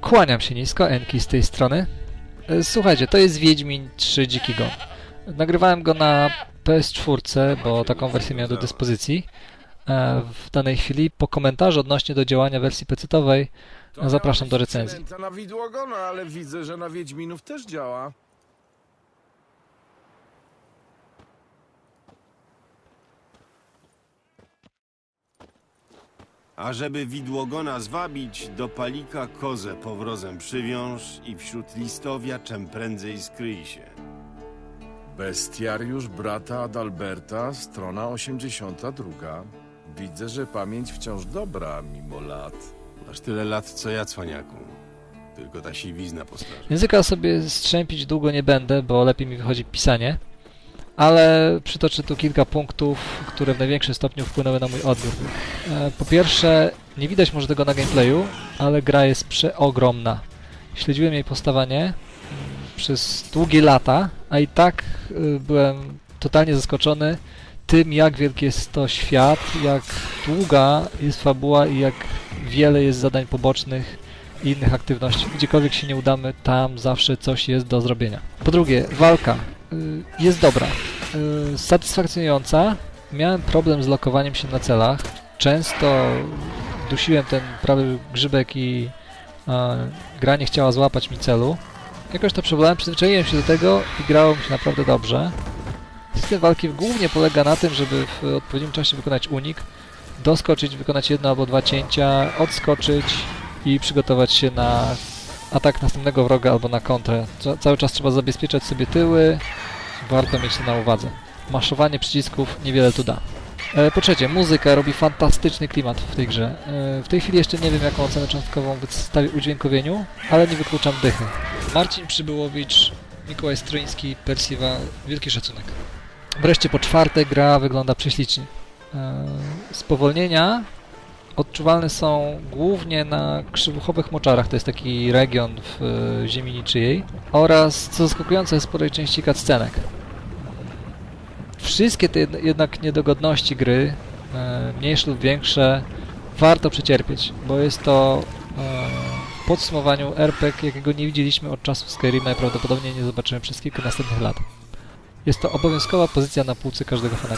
Kłaniam się nisko, Enki z tej strony. E, Słuchajcie, to jest Wiedźmin 3 Dziki Gon. Nagrywałem go na PS4, bo taką wersję miałem do dyspozycji. E, W danej chwili po komentarzu odnośnie do działania wersji PC-owej To zapraszam do recenzji. na widłogona, ale widzę, że na Wiedźminów też działa. A żeby widłogona zwabić, do palika kozę powrozem przywiąż i wśród listowia czem prędzej skryj się. Bestiariusz brata Adalberta, strona 82. Widzę, że pamięć wciąż dobra, mimo lat. Masz tyle lat co ja, cwaniaku. Tylko ta siwizna postraży. Języka sobie strzępić długo nie będę, bo lepiej mi wychodzi pisanie, ale przytoczę tu kilka punktów, które w największym stopniu wpłynęły na mój odbiór. E, Po pierwsze, nie widać może tego na gameplayu, ale gra jest przeogromna. Śledziłem jej powstawanie mm, przez długie lata, a i tak y, byłem totalnie zaskoczony tym, jak wielki jest to świat, jak długa jest fabuła i jak wiele jest zadań pobocznych i innych aktywności. Gdziekolwiek się nie udamy, tam zawsze coś jest do zrobienia. Po drugie, walka jest dobra, y, satysfakcjonująca. Miałem problem z lokowaniem się na celach. Często dusiłem ten prawy grzybek i gra nie chciała złapać mi celu. Jakoś to przebolałem, przyzwyczaiłem się do tego i grało mi się naprawdę dobrze. System walki głównie polega na tym, żeby w odpowiednim czasie wykonać unik, doskoczyć, wykonać jedno albo dwa cięcia, odskoczyć i przygotować się na atak następnego wroga albo na kontrę. Ca- Cały czas trzeba zabezpieczać sobie tyły, warto mieć to na uwadze. Maszowanie przycisków niewiele tu da. E, Po trzecie, muzyka robi fantastyczny klimat w tej grze. E, W tej chwili jeszcze nie wiem, jaką ocenę cząstkową wystawię udźwiękowieniu, ale nie wykluczam dychy. Marcin Przybyłowicz, Mikołaj Stroiński, Persiwa, wielki szacunek. Wreszcie po czwarte, gra wygląda prześlicznie. E, Spowolnienia odczuwalne są głównie na krzywuchowych moczarach, to jest taki region w e, ziemi niczyjej, oraz, co zaskakujące, sporej części cutscenek. Wszystkie te jed- jednak niedogodności gry, e, mniejsze lub większe, warto przecierpieć, bo jest to e, w podsumowaniu RPG, jakiego nie widzieliśmy od czasów Skyrima i prawdopodobnie nie zobaczymy przez kilka następnych lat. Jest to obowiązkowa pozycja na półce każdego fana.